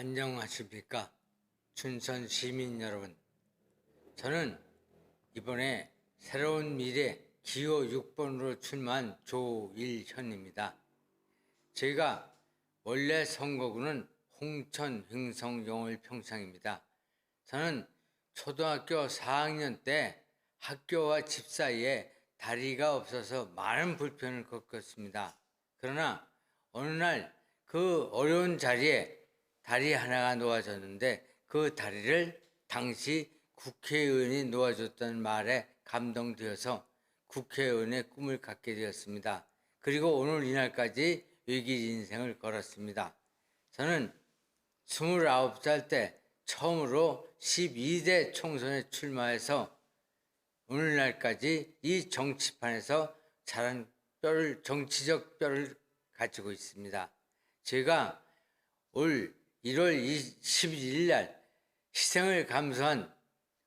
안녕하십니까 춘천 시민 여러분. 저는 이번에 새로운 미래 기호 6번으로 출마한 조일현입니다. 제가 원래 선거구는 홍천 흥성 영월 평창입니다. 저는 초등학교 4학년 때 학교와 집 사이에 다리가 없어서 많은 불편을 겪었습니다. 그러나 어느 날 그 어려운 자리에 다리 하나가 놓아졌는데 그 다리를 당시 국회의원이 놓아줬다는 말에 감동되어서 국회의원의 꿈을 갖게 되었습니다. 그리고 오늘 이날까지 외길 인생을 걸었습니다. 저는 29살 때 처음으로 12대 총선에 출마해서 오늘날까지 이 정치판에서 자란 뼈를 정치적 뼈를 가지고 있습니다. 제가 올 1월 11일 날 희생을 감수한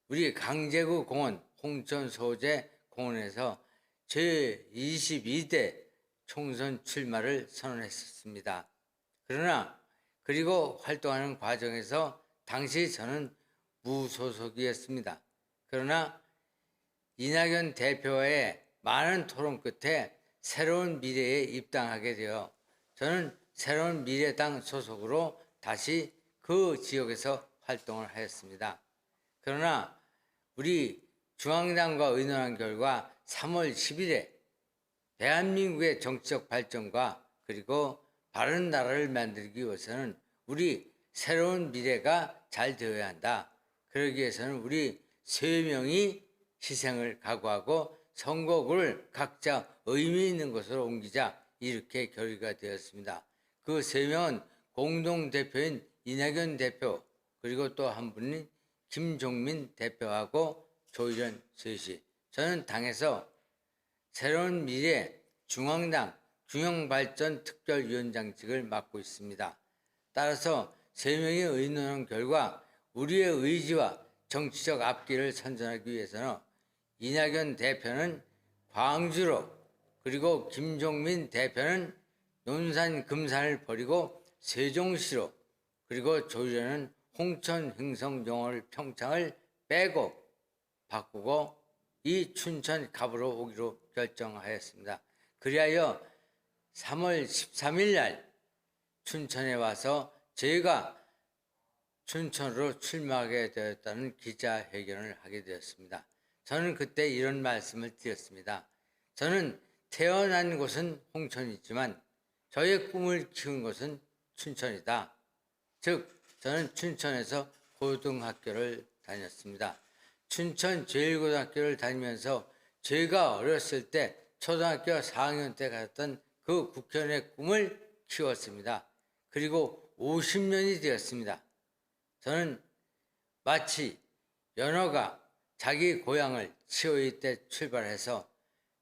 우리 강제구 공원 홍천 소재 공원에서 제 22대 총선 출마를 선언했었습니다. 그러나 그리고 활동하는 과정에서 당시 저는 무소속이었습니다. 그러나 이낙연 대표와의 많은 토론 끝에 새로운 미래에 입당하게 되어 저는 새로운 미래당 소속으로 다시 그 지역에서 활동을 하였습니다. 그러나 우리 중앙당과 의논한 결과 3월 10일에 대한민국의 정치적 발전과 그리고 바른 나라를 만들기 위해서는 우리 새로운 미래가 잘 되어야 한다. 그러기 위해서는 우리 세 명이 희생을 각오하고 선거구를 각자 의미 있는 곳으로 옮기자 이렇게 결의가 되었습니다. 그 세 명은 공동 대표인 이낙연 대표 그리고 또 한 분이 김종민 대표하고 조일현 셋이 저는 당에서 새로운 미래 중앙당 균형발전 특별위원장직을 맡고 있습니다. 따라서 세 명이 의논한 결과 우리의 의지와 정치적 앞길을 선전하기 위해서는 이낙연 대표는 광주로 그리고 김종민 대표는 논산 금산을 버리고 세종시로 그리고 조일현은 홍천 영월 평창을 빼고 바꾸고 이 춘천 갑으로 오기로 결정하였습니다. 그리하여 3월 13일 날 춘천에 와서 저희가 춘천으로 출마하게 되었다는 기자회견을 하게 되었습니다. 저는 그때 이런 말씀을 드렸습니다. 저는 태어난 곳은 홍천이지만 저의 꿈을 키운 곳은 춘천이다. 즉, 저는 춘천에서 고등학교를 다녔습니다. 춘천 제1고등학교를 다니면서 제가 어렸을 때 초등학교 4학년 때 갔던 그 국회의원의 꿈을 키웠습니다. 그리고 50년이 되었습니다. 저는 마치 연어가 자기 고향을 치오이 때 출발해서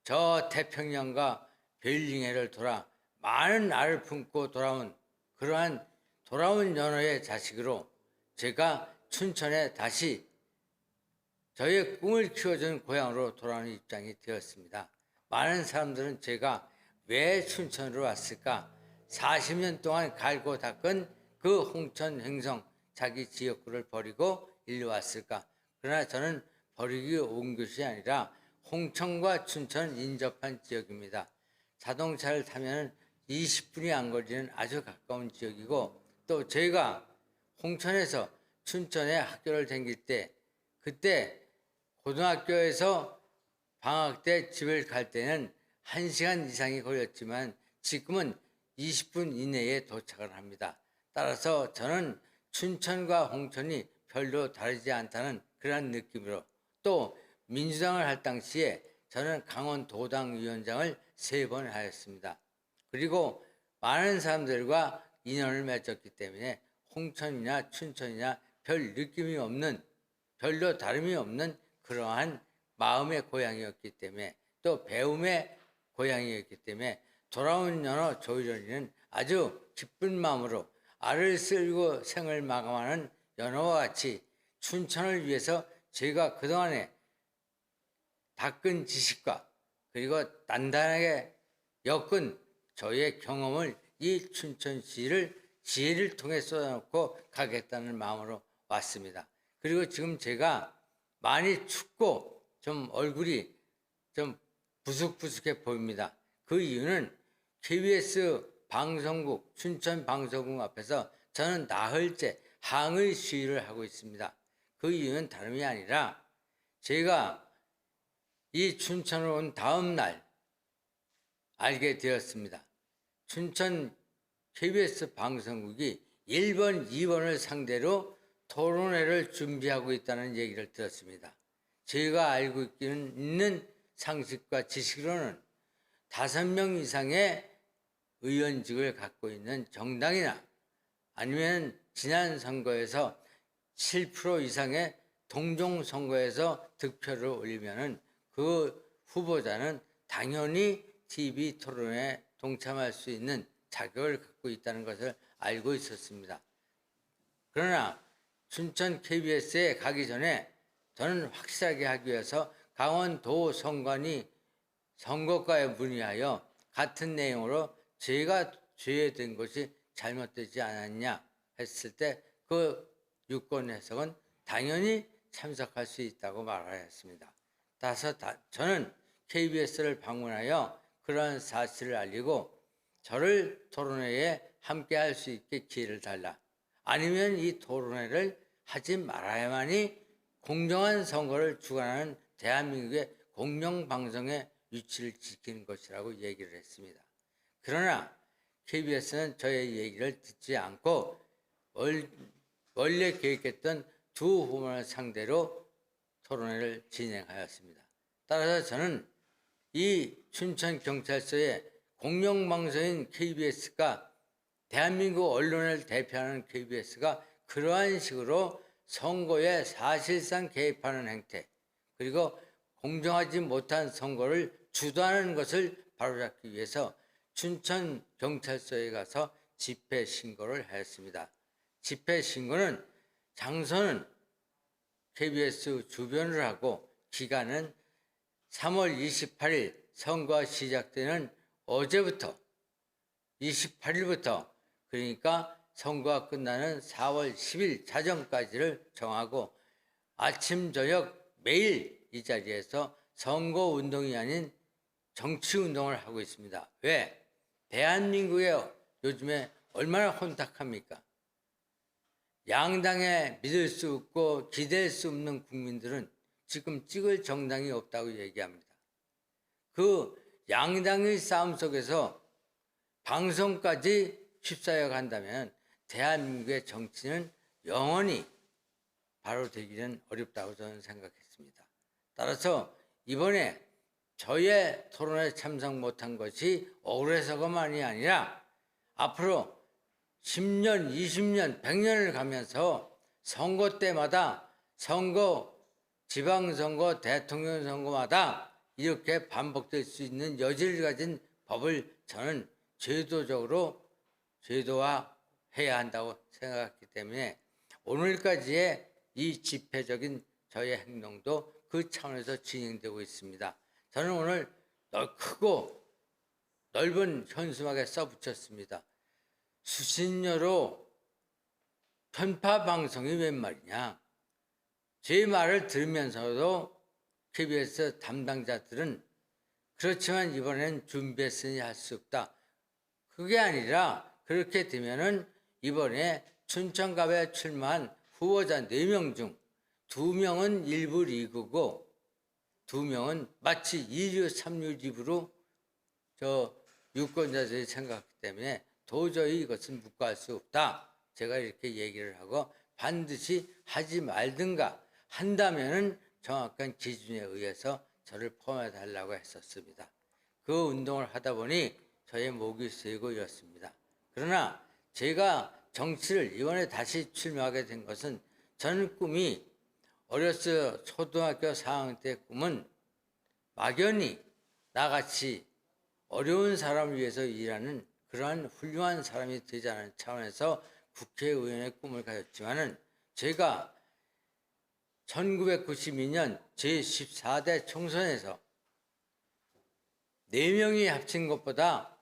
저 태평양과 벨링해를 돌아 많은 알을 품고 돌아온 그러한 돌아온 연어의 자식으로 제가 춘천에 다시 저의 꿈을 키워준 고향으로 돌아오는 입장이 되었습니다. 많은 사람들은 제가 왜 춘천으로 왔을까? 40년 동안 갈고 닦은 그 홍천 행성 자기 지역구를 버리고 일로 왔을까? 그러나 저는 버리기 온 것이 아니라 홍천과 춘천 인접한 지역입니다. 자동차를 타면 20분이 안 걸리는 아주 가까운 지역이고 또 저희가 홍천에서 춘천에 학교를 다닐 때 그때 고등학교에서 방학 때 집을 갈 때는 1시간 이상이 걸렸지만 지금은 20분 이내에 도착을 합니다. 따라서 저는 춘천과 홍천이 별로 다르지 않다는 그런 느낌으로 또 민주당을 할 당시에 저는 강원 도당 위원장을 세 번 하였습니다. 그리고 많은 사람들과 인연을 맺었기 때문에 홍천이나 춘천이나 별 느낌이 없는 별로 다름이 없는 그러한 마음의 고향이었기 때문에 또 배움의 고향이었기 때문에 돌아온 연어 조일현이는 아주 기쁜 마음으로 알을 쓸고 생을 마감하는 연어와 같이 춘천을 위해서 제가 그동안에 닦은 지식과 그리고 단단하게 엮은 저의 경험을 이 춘천시를 지혜를 통해 쏟아놓고 가겠다는 마음으로 왔습니다. 그리고 지금 제가 많이 춥고 좀 얼굴이 좀 부숙부숙해 보입니다. 그 이유는 KBS 방송국, 춘천 방송국 앞에서 저는 나흘째 항의 시위를 하고 있습니다. 그 이유는 다름이 아니라 제가 이 춘천으로 온 다음 날 알게 되었습니다. 춘천 KBS 방송국이 1번, 2번을 상대로 토론회를 준비하고 있다는 얘기를 들었습니다. 제가 알고 있는 상식과 지식으로는 다섯 명 이상의 의원직을 갖고 있는 정당이나 아니면 지난 선거에서 7% 이상의 동종 선거에서 득표를 올리면은 그 후보자는 당연히 TV 토론에 동참할 수 있는 자격을 갖고 있다는 것을 알고 있었습니다. 그러나 춘천 KBS에 가기 전에 저는 확실하게 하기 위해서 강원도 선관위 선거과에 문의하여 같은 내용으로 제가 죄된 것이 잘못되지 않았냐 했을 때 그 유권 해석은 당연히 참석할 수 있다고 말하였습니다. 따라서 다- 저는 KBS를 방문하여 그러한 사실을 알리고 저를 토론회에 함께 할 수 있게 기회를 달라. 아니면 이 토론회를 하지 말아야만이 공정한 선거를 주관하는 대한민국의 공영방송의 위치를 지키는 것이라고 얘기를 했습니다. 그러나 KBS는 저의 얘기를 듣지 않고 월- 원래 계획했던 두 후보를 상대로 토론회를 진행하였습니다. 따라서 저는 이 춘천 경찰서의 공영방송인 KBS가 대한민국 언론을 대표하는 KBS가 그러한 식으로 선거에 사실상 개입하는 행태 그리고 공정하지 못한 선거를 주도하는 것을 바로잡기 위해서 춘천 경찰서에 가서 집회 신고를 하였습니다. 집회 신고는 장소는 KBS 주변을 하고 기간은 3월 28일 선거가 시작되는 어제부터 28일부터 그러니까 선거가 끝나는 4월 10일 자정까지를 정하고 아침 저녁 매일 이 자리에서 선거 운동이 아닌 정치 운동을 하고 있습니다. 왜? 대한민국에 요즘에 얼마나 혼탁합니까? 양당에 믿을 수 없고 기댈 수 없는 국민들은 지금 찍을 정당이 없다고 얘기합니다. 그 양당의 싸움 속에서 방송까지 휩싸여 간다면 대한민국의 정치는 영원히 바로 되기는 어렵다고 저는 생각했습니다. 따라서 이번에 저의 토론에 참석 못한 것이 억울해서가만이 아니라 앞으로 10년, 20년, 100년을 가면서 선거 때마다 선거, 지방선거, 대통령 선거마다 이렇게 반복될 수 있는 여지를 가진 법을 저는 제도적으로 제도화해야 한다고 생각했기 때문에 오늘까지의 이 집회적인 저의 행동도 그 차원에서 진행되고 있습니다. 저는 오늘 넓- 크고 넓은 현수막에 써붙였습니다. 수신료로 편파 방송이 웬 말이냐? 제 말을 들으면서도 KBS 담당자들은 그렇지만 이번엔 준비했으니 할 수 없다. 그게 아니라 그렇게 되면은 이번에 춘천갑에 출마한 후보자 4명 중 2명은 일부 리그고 2명은 마치 2류, 3류 집으로 저 유권자들이 생각하기 때문에 도저히 이것은 묵과할 수 없다. 제가 이렇게 얘기를 하고 반드시 하지 말든가 한다면은 정확한 기준에 의해서 저를 포함해 달라고 했었습니다. 그 운동을 하다 보니 저의 목이 쓰이고 이렇습니다. 그러나 제가 정치를 이번에 다시 출마하게 된 것은 저는 꿈이 어렸을 초등학교 4학년 때 꿈은 막연히 나같이 어려운 사람을 위해서 일하는 그러한 훌륭한 사람이 되자는 차원에서 국회의원의 꿈을 가졌지만은 제가 1992년 제14대 총선에서 4명이 합친 것보다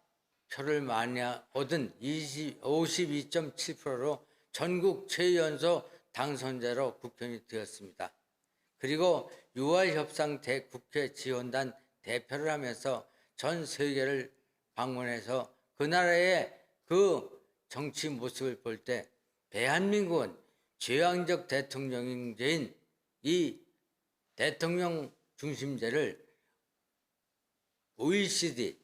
표를 많이 얻은 20, 52.7%로 전국 최연소 당선자로 국회의원이 되었습니다. 그리고 6월 협상 대국회 지원단 대표를 하면서 전 세계를 방문해서 그 나라의 그 정치 모습을 볼 때 대한민국은 제왕적 대통령제인 이 대통령 중심제를 OECD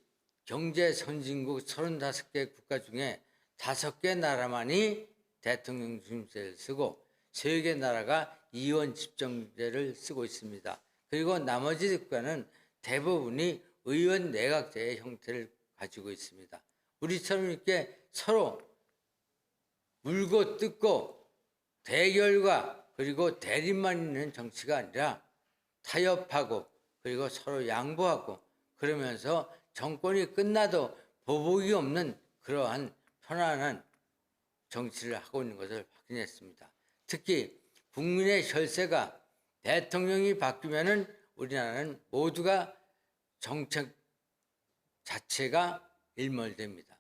경제 선진국 35개 국가 중에 5개 나라만이 대통령 중심제를 쓰고 3개 나라가 이원 집정제를 쓰고 있습니다. 그리고 나머지 국가는 대부분이 의원 내각제의 형태를 가지고 있습니다. 우리처럼 이렇게 서로 물고 뜯고 대결과 그리고 대립만 있는 정치가 아니라 타협하고 그리고 서로 양보하고 그러면서 정권이 끝나도 보복이 없는 그러한 편안한 정치를 하고 있는 것을 확인했습니다. 특히 국민의 혈세가 대통령이 바뀌면은 우리나라는 모두가 정책 자체가 일몰됩니다.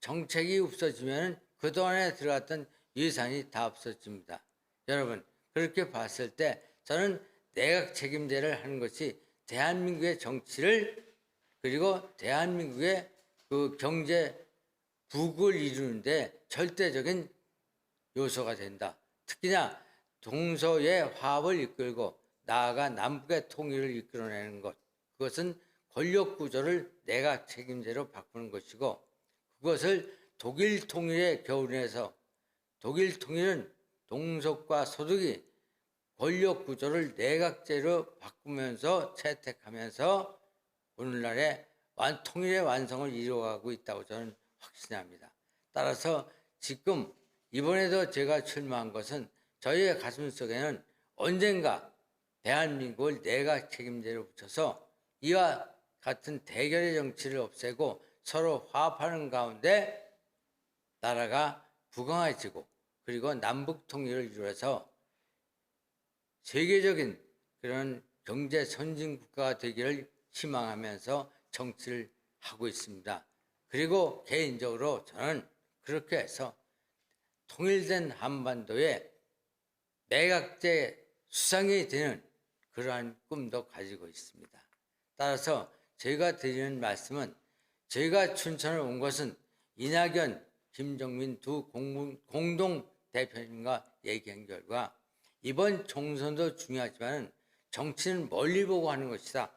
정책이 없어지면 그동안에 들어갔던 예산이 다 없어집니다. 여러분, 그렇게 봤을 때 저는 내각 책임제를 하는 것이 대한민국의 정치를 그리고 대한민국의 그 경제 부국을 이루는데 절대적인 요소가 된다. 특히나 동서의 화합을 이끌고 나아가 남북의 통일을 이끌어내는 것. 그것은 권력 구조를 내가 책임제로 바꾸는 것이고 그것을 독일 통일의 겨울에서 독일 통일은 동속과 소득이 권력 구조를 내각제로 바꾸면서 채택하면서 오늘날의 완, 통일의 완성을 이루어가고 있다고 저는 확신합니다. 따라서 지금 이번에도 제가 출마한 것은 저희의 가슴 속에는 언젠가 대한민국을 내각 책임제로 붙여서 이와 같은 대결의 정치를 없애고 서로 화합하는 가운데 나라가 부강해지고 그리고 남북 통일을 이루어서 세계적인 그런 경제 선진 국가가 되기를 희망하면서 정치를 하고 있습니다. 그리고 개인적으로 저는 그렇게 해서 통일된 한반도에 내각제 수상이 되는 그러한 꿈도 가지고 있습니다. 따라서 제가 드리는 말씀은 제가 춘천을 온 것은 이낙연, 김정민 두 공동 대표님과 얘기한 결과 이번 총선도 중요하지만 정치는 멀리 보고 하는 것이다.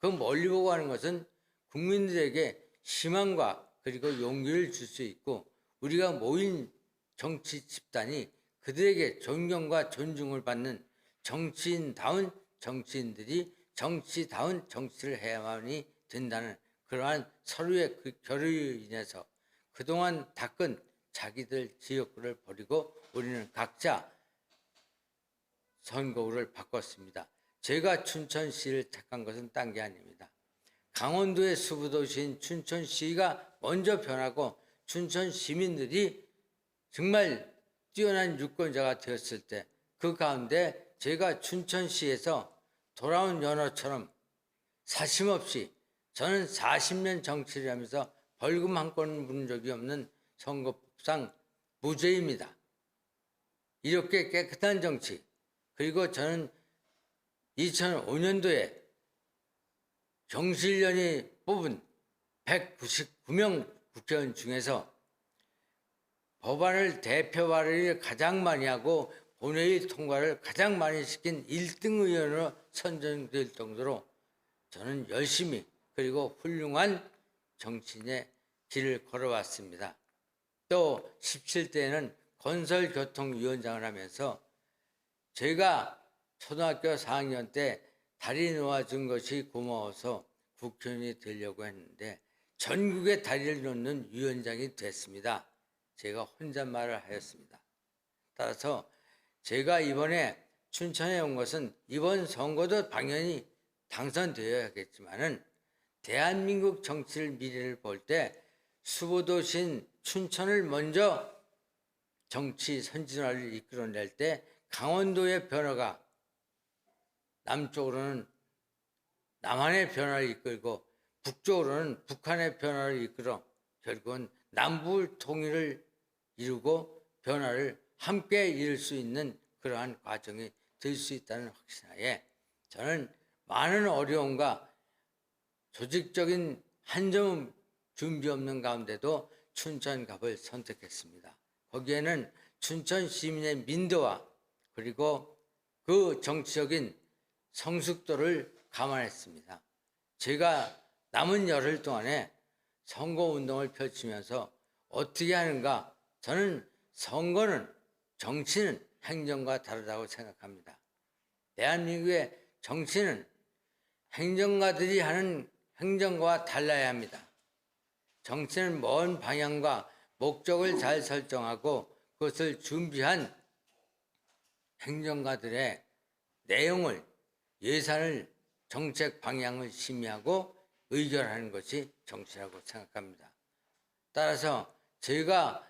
그 멀리 보고 하는 것은 국민들에게 희망과 그리고 용기를 줄 수 있고 우리가 모인 정치 집단이 그들에게 존경과 존중을 받는 정치인다운 정치인들이 정치다운 정치를 해야만이 된다는 그러한 서로의 그 결의로 인해서 그동안 닦은 자기들 지역구를 버리고 우리는 각자 선거구를 바꿨습니다. 제가 춘천시를 택한 것은 딴 게 아닙니다. 강원도의 수부도시인 춘천시가 먼저 변하고 춘천 시민들이 정말 뛰어난 유권자가 되었을 때 그 가운데 제가 춘천시에서 돌아온 연어처럼 사심없이 저는 40년 정치를 하면서 벌금 한건문 적이 없는 선거법상 무죄입니다. 이렇게 깨끗한 정치 그리고 저는 2005년도에 정실련이 뽑은 199명 국회의원 중에서 법안을 대표 발의를 가장 많이 하고 본회의 통과를 가장 많이 시킨 1등 의원으로 선정될 정도로 저는 열심히 그리고 훌륭한 정치인의 길을 걸어왔습니다. 또 17대에는 건설교통위원장을 하면서 제가 초등학교 4학년 때 다리 놓아준 것이 고마워서 국회의원이 되려고 했는데 전국에 다리를 놓는 위원장이 됐습니다. 제가 혼잣말을 하였습니다. 따라서 제가 이번에 춘천에 온 것은 이번 선거도 당연히 당선되어야겠지만은 대한민국 정치를 미래를 볼 때 수보도신 춘천을 먼저 정치 선진화를 이끌어낼 때 강원도의 변화가 남쪽으로는 남한의 변화를 이끌고 북쪽으로는 북한의 변화를 이끌어 결국은 남북 통일을 이루고 변화를 함께 이룰 수 있는 그러한 과정이 될 수 있다는 확신하에 저는 많은 어려움과 조직적인 한 점은 준비 없는 가운데도 춘천갑을 선택했습니다. 거기에는 춘천 시민의 민도와 그리고 그 정치적인 성숙도를 감안했습니다. 제가 남은 열흘 동안에 선거 운동을 펼치면서 어떻게 하는가? 저는 선거는 정치는 행정과 다르다고 생각합니다. 대한민국의 정치는 행정가들이 하는 행정과 달라야 합니다. 정치는 먼 방향과 목적을 잘 설정하고 그것을 준비한 행정가들의 내용을 예산을 정책 방향을 심의하고 의결하는 것이 정치라고 생각합니다. 따라서 제가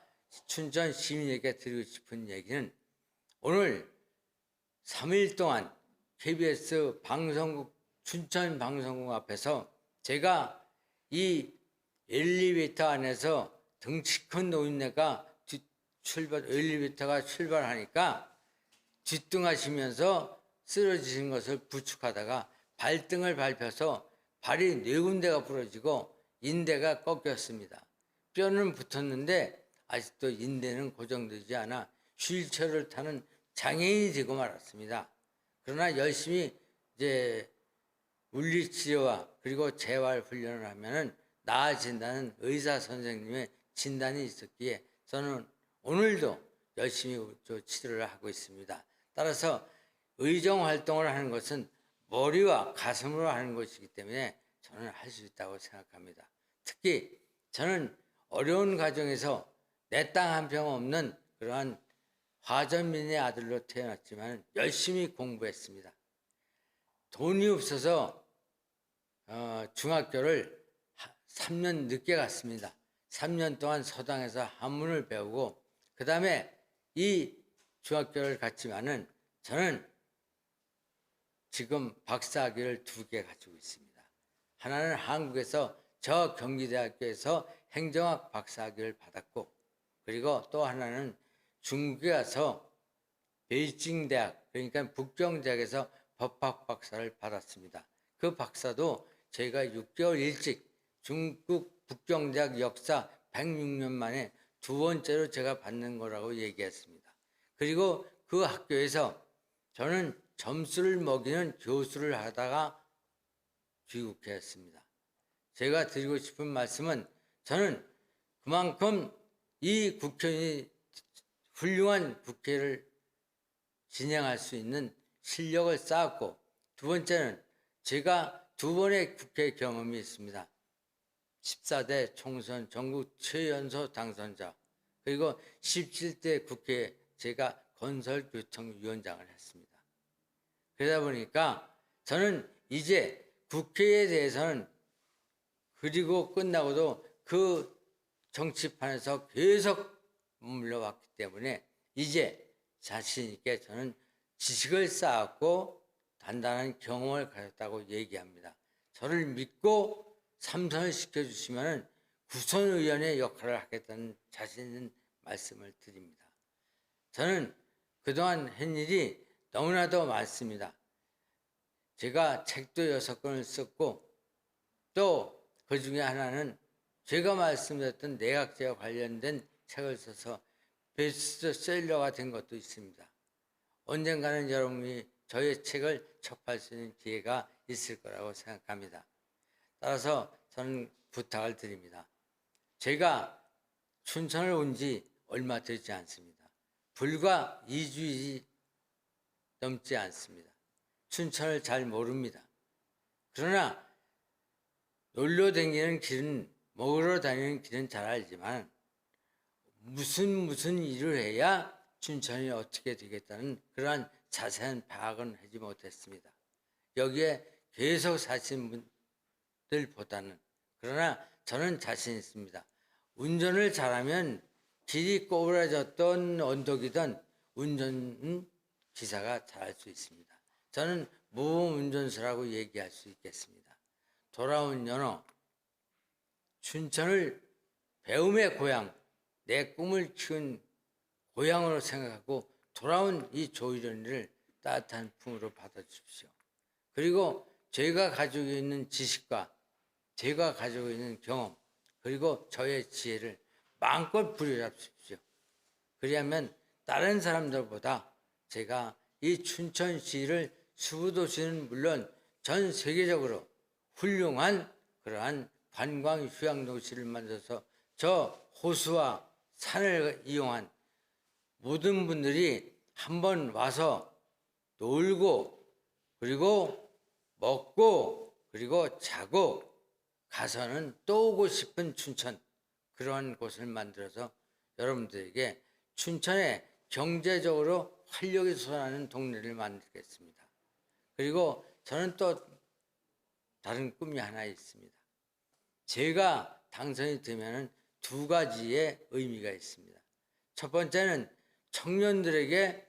춘천 시민에게 드리고 싶은 얘기는 오늘 3일 동안 KBS 방송국 춘천 방송국 앞에서 제가 이 엘리베이터 안에서 등치 큰 노인네가 뒤- 출발 엘리베이터가 출발하니까 뒤뚱하시면서 쓰러지신 것을 부축하다가 발등을 밟혀서 발이 네 군데가 부러지고 인대가 꺾였습니다. 뼈는 붙었는데 아직도 인대는 고정되지 않아 휠체어를 타는 장애인이 되고 말았습니다. 그러나 열심히 이제 물리치료와 그리고 재활 훈련을 하면은 나아진다는 의사 선생님의 진단이 있었기에 저는 오늘도 열심히 저 치료를 하고 있습니다. 따라서 의정 활동을 하는 것은 머리와 가슴으로 하는 것이기 때문에 저는 할 수 있다고 생각합니다. 특히 저는 어려운 가정에서 내 땅 한 평 없는 그러한 화전민의 아들로 태어났지만 열심히 공부했습니다. 돈이 없어서 어, 중학교를 3년 늦게 갔습니다. 3년 동안 서당에서 한문을 배우고 그 다음에 이 중학교를 갔지만은 저는 지금 박사학위를 두 개 가지고 있습니다. 하나는 한국에서 저 경기대학교에서 행정학 박사학위를 받았고 그리고 또 하나는 중국에 가서 베이징 대학 그러니까 북경 대학에서 법학 박사를 받았습니다. 그 박사도 저희가 6개월 일찍 중국 북경대학 역사 106년 만에 두 번째로 제가 받는 거라고 얘기했습니다. 그리고 그 학교에서 저는 점수를 먹이는 교수를 하다가 귀국했습니다. 제가 드리고 싶은 말씀은 저는 그만큼 이 국회의원이 훌륭한 국회를 진행할 수 있는 실력을 쌓았고 두 번째는 제가 두 번의 국회 경험이 있습니다. 14대 총선 전국 최연소 당선자 그리고 17대 국회 제가 건설교통위원장을 했습니다. 그러다 보니까 저는 이제 국회에 대해서는 그리고 끝나고도 그 정치판에서 계속 머물러왔기 때문에 이제 자신 있게 저는 지식을 쌓았고 단단한 경험을 가졌다고 얘기합니다. 저를 믿고 삼선을 시켜주시면 구선의원의 역할을 하겠다는 자신 있는 말씀을 드립니다. 저는 그동안 한 일이 너무나도 많습니다. 제가 책도 여섯 권을 썼고 또 그 중에 하나는 제가 말씀드렸던 내각제와 관련된 책을 써서 베스트셀러가 된 것도 있습니다. 언젠가는 여러분이 저의 책을 접할 수 있는 기회가 있을 거라고 생각합니다. 따라서 저는 부탁을 드립니다. 제가 춘천을 온 지 얼마 되지 않습니다. 불과 2주이 넘지 않습니다. 춘천을 잘 모릅니다. 그러나 놀러 다니는 길은 먹으러 다니는 길은 잘 알지만 무슨 무슨 일을 해야 춘천이 어떻게 되겠다는 그러한 자세한 파악은 하지 못했습니다. 여기에 계속 사신 분들보다는 그러나 저는 자신 있습니다. 운전을 잘하면 길이 꼬부라졌던 언덕이든 운전 기사가 잘할 수 있습니다. 저는 모범 운전수라고 얘기할 수 있겠습니다. 돌아온 연어 춘천을 배움의 고향, 내 꿈을 키운 고향으로 생각하고 돌아온 이 조일원을 따뜻한 품으로 받아주십시오. 그리고 저희가 가지고 있는 지식과 제가 가지고 있는 경험 그리고 저의 지혜를 마음껏 부여잡으십시오. 그리하면 다른 사람들보다 제가 이 춘천시를 수부도시는 물론 전 세계적으로 훌륭한 그러한 관광 휴양 도시를 만들어서 저 호수와 산을 이용한 모든 분들이 한번 와서 놀고 그리고 먹고 그리고 자고 가서는 또 오고 싶은 춘천 그러한 곳을 만들어서 여러분들에게 춘천에 경제적으로 활력이 솟아나는 동네를 만들겠습니다. 그리고 저는 또 다른 꿈이 하나 있습니다. 제가 당선이 되면은 두 가지의 의미가 있습니다. 첫 번째는 청년들에게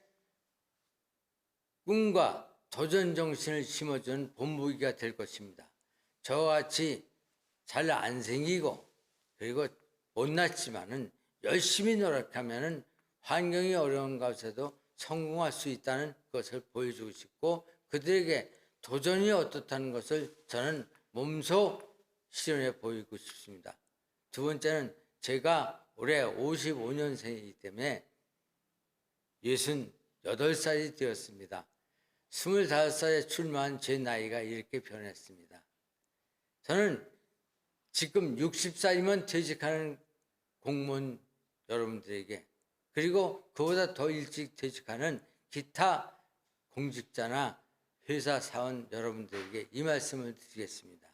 꿈과 도전 정신을 심어주는 본보기가 될 것입니다. 저와 같이 잘 안 생기고 그리고 못났지만은 열심히 노력하면은 환경이 어려운 곳에도 성공할 수 있다는 것을 보여주고 싶고 그들에게 도전이 어떻다는 것을 저는 몸소 실현해 보이고 싶습니다. 두 번째는 제가 올해 55년생이기 때문에 68살이 되었습니다. 25살에 출마한 제 나이가 이렇게 변했습니다. 저는 지금 60살이면 퇴직하는 공무원 여러분들에게 그리고 그보다 더 일찍 퇴직하는 기타 공직자나 회사 사원 여러분들에게 이 말씀을 드리겠습니다.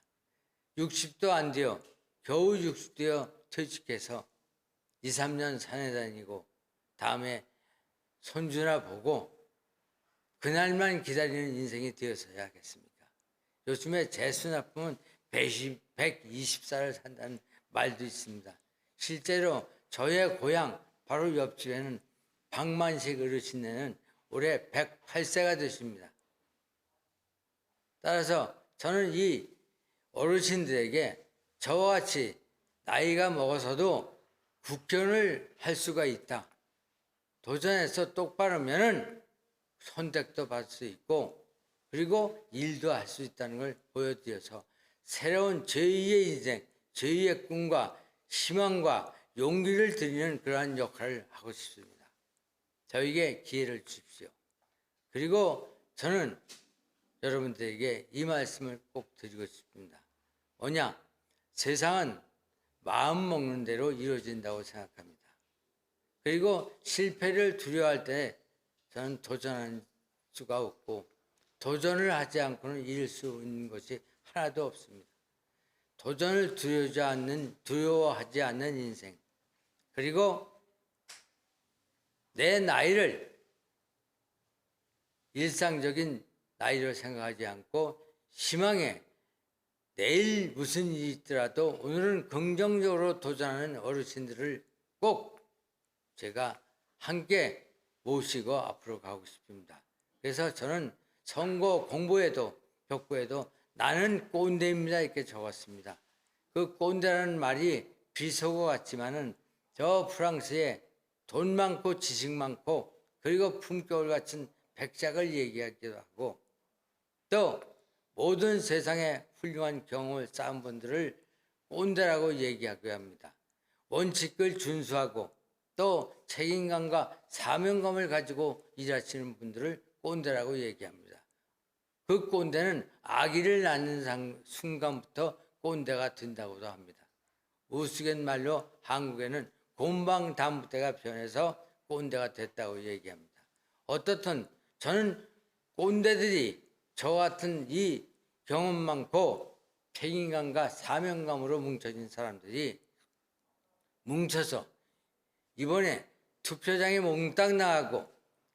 60도 안 되어 겨우 60되어 퇴직해서 2, 3년 산에 다니고 다음에 손주나 보고 그날만 기다리는 인생이 되어서야 하겠습니까? 요즘에 재수 나쁘면 120, 120살을 산다는 말도 있습니다. 실제로 저의 고향 바로 옆집에는 박만식 어르신네는 올해 108세가 되십니다. 따라서 저는 이 어르신들에게 저와 같이 나이가 먹어서도 국견을 할 수가 있다. 도전해서 똑바르면은 선택도 받을 수 있고 그리고 일도 할 수 있다는 걸 보여드려서 새로운 제2의 인생, 제2의 꿈과 희망과 용기를 드리는 그러한 역할을 하고 싶습니다. 저에게 기회를 주십시오. 그리고 저는 여러분들에게 이 말씀을 꼭 드리고 싶습니다. 뭐냐? 세상은 마음 먹는 대로 이루어진다고 생각합니다. 그리고 실패를 두려워할 때 저는 도전할 수가 없고 도전을 하지 않고는 이룰 수 있는 것이 하나도 없습니다. 도전을 두려워하지 않는, 두려워하지 않는 인생. 그리고 내 나이를 일상적인 나이로 생각하지 않고 희망에 내일 무슨 일이 있더라도 오늘은 긍정적으로 도전하는 어르신들을 꼭 제가 함께 모시고 앞으로 가고 싶습니다. 그래서 저는 선거 공부에도 벽부에도 나는 꼰대입니다 이렇게 적었습니다. 그 꼰대라는 말이 비속어 같지만은 저 프랑스에 돈 많고 지식 많고 그리고 품격을 갖춘 백작을 얘기하기도 하고 또 모든 세상에 훌륭한 경험을 쌓은 분들을 꼰대라고 얘기하고야 합니다. 원칙을 준수하고 또 책임감과 사명감을 가지고 일하시는 분들을 꼰대라고 얘기합니다. 그 꼰대는 아기를 낳는 순간부터 꼰대가 된다고도 합니다. 우스갯말로 한국에는 곰방담부대가 변해서 꼰대가 됐다고 얘기합니다. 어떻든 저는 꼰대들이 저 같은 이 경험 많고 책임감과 사명감으로 뭉쳐진 사람들이 뭉쳐서 이번에 투표장에 몽땅 나가고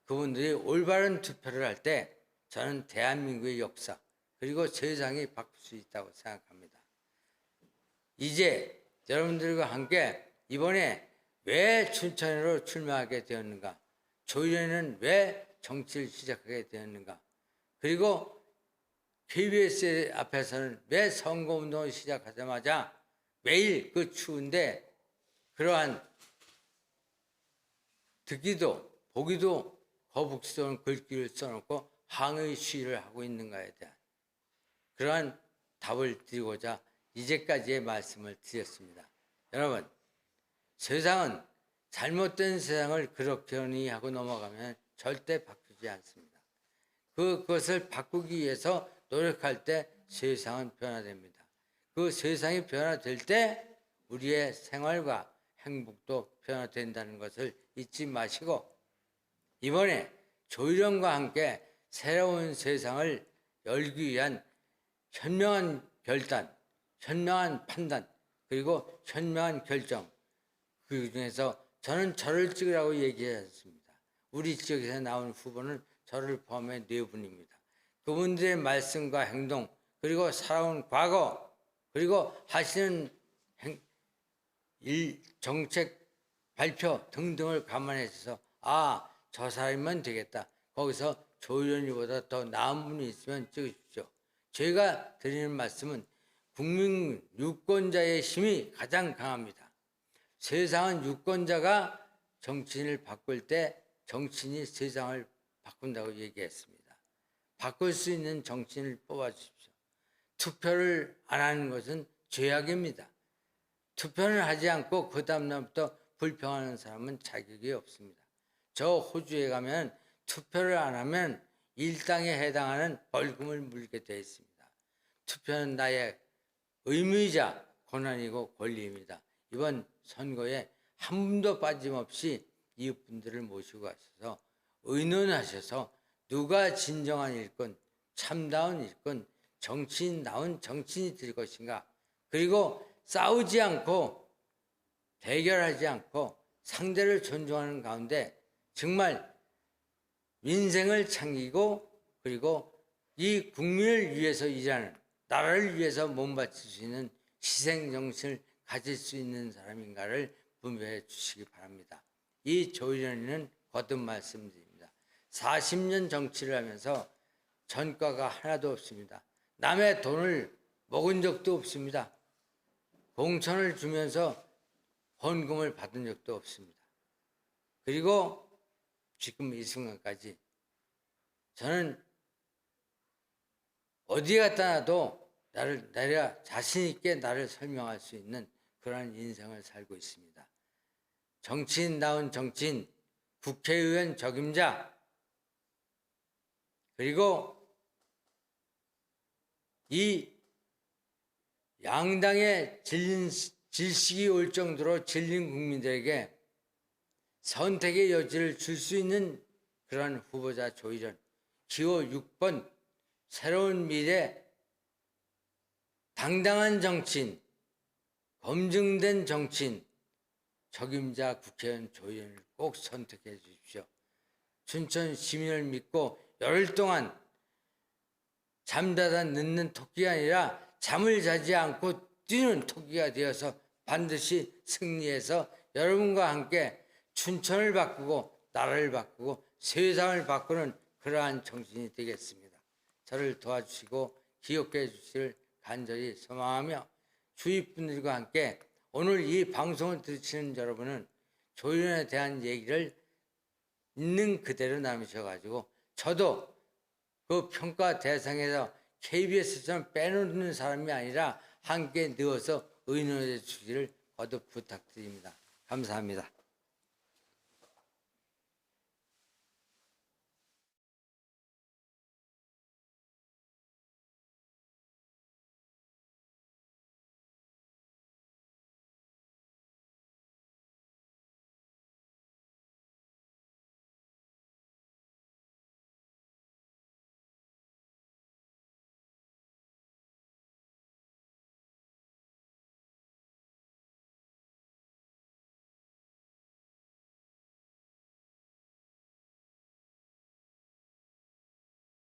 그분들이 올바른 투표를 할때 저는 대한민국의 역사 그리고 세상이 바뀔 수 있다고 생각합니다. 이제 여러분들과 함께 이번에 왜 춘천으로 출마하게 되었는가? 조일에는 왜 정치를 시작하게 되었는가? 그리고 KBS 앞에서는 왜 선거운동을 시작하자마자 매일 그 추운데 그러한 듣기도 보기도 거북스러운 글귀를 써놓고 항의 시위를 하고 있는가에 대한 그러한 답을 드리고자 이제까지의 말씀을 드렸습니다. 여러분, 세상은 잘못된 세상을 그렇게니 하고 넘어가면 절대 바뀌지 않습니다. 그- 그것을 바꾸기 위해서 노력할 때 세상은 변화됩니다. 그 세상이 변화될 때 우리의 생활과 행복도 변화된다는 것을 잊지 마시고 이번에 조희령과 함께 새로운 세상을 열기 위한 현명한 결단, 현명한 판단, 그리고 현명한 결정 그 중에서 저는 저를 찍으라고 얘기했습니다. 우리 지역에서 나온 후보는 저를 포함해 네 분입니다. 그분들의 말씀과 행동 그리고 살아온 과거 그리고 하시는 행, 일 정책 발표 등등을 감안해서 아 저 사람이면 되겠다. 거기서 조의원이보다 더 나은 분이 있으면 찍으십시오. 제가 드리는 말씀은 국민 유권자의 힘이 가장 강합니다. 세상은 유권자가 정치인을 바꿀 때 정치인이 세상을 바꾼다고 얘기했습니다. 바꿀 수 있는 정치인을 뽑아주십시오. 투표를 안 하는 것은 죄악입니다. 투표를 하지 않고 그 다음날부터 불평하는 사람은 자격이 없습니다. 저 호주에 가면 투표를 안 하면 일당에 해당하는 벌금을 물게 되어 있습니다. 투표는 나의 의무이자 권한이고 권리입니다. 이번 선거에 한 분도 빠짐없이 이분들을 모시고 가셔서 의논하셔서 누가 진정한 일꾼, 참다운 일꾼, 정치인다운 정치인이 될 것인가. 그리고 싸우지 않고 대결하지 않고 상대를 존중하는 가운데 정말 민생을 챙기고 그리고 이 국민을 위해서 일하는 나라를 위해서 몸바칠 수 있는 희생 정신을 가질 수 있는 사람인가를 분별해 주시기 바랍니다. 이 조의련은 거듭 말씀드립니다. 40년 정치를 하면서 전과가 하나도 없습니다. 남의 돈을 먹은 적도 없습니다. 공천을 주면서 헌금을 받은 적도 없습니다. 그리고 지금 이 순간까지 저는 어디 갔다 놔도 나를 내가 자신 있게 나를 설명할 수 있는 그러한 인생을 살고 있습니다. 정치인다운 정치인, 국회의원 적임자, 그리고 이 양당의 질린, 질식이 올 정도로 질린 국민들에게 선택의 여지를 줄 수 있는 그러한 후보자 조희전 기호 6번 새로운 미래 당당한 정치인 검증된 정치인 적임자 국회의원 조희전을 꼭 선택해 주십시오. 춘천 시민을 믿고 열흘 동안 잠자다 늦는 토끼가 아니라 잠을 자지 않고 뛰는 토끼가 되어서 반드시 승리해서 여러분과 함께 춘천을 바꾸고 나라를 바꾸고 세상을 바꾸는 그러한 정신이 되겠습니다. 저를 도와주시고 기억해 주실 간절히 소망하며 주위 분들과 함께 오늘 이 방송을 들으시는 여러분은 조윤에 대한 얘기를 있는 그대로 나누셔가지고 저도 그 평가 대상에서 KBS처럼 빼놓는 사람이 아니라 함께 넣어서 의논해 주시기를 거듭 부탁드립니다. 감사합니다.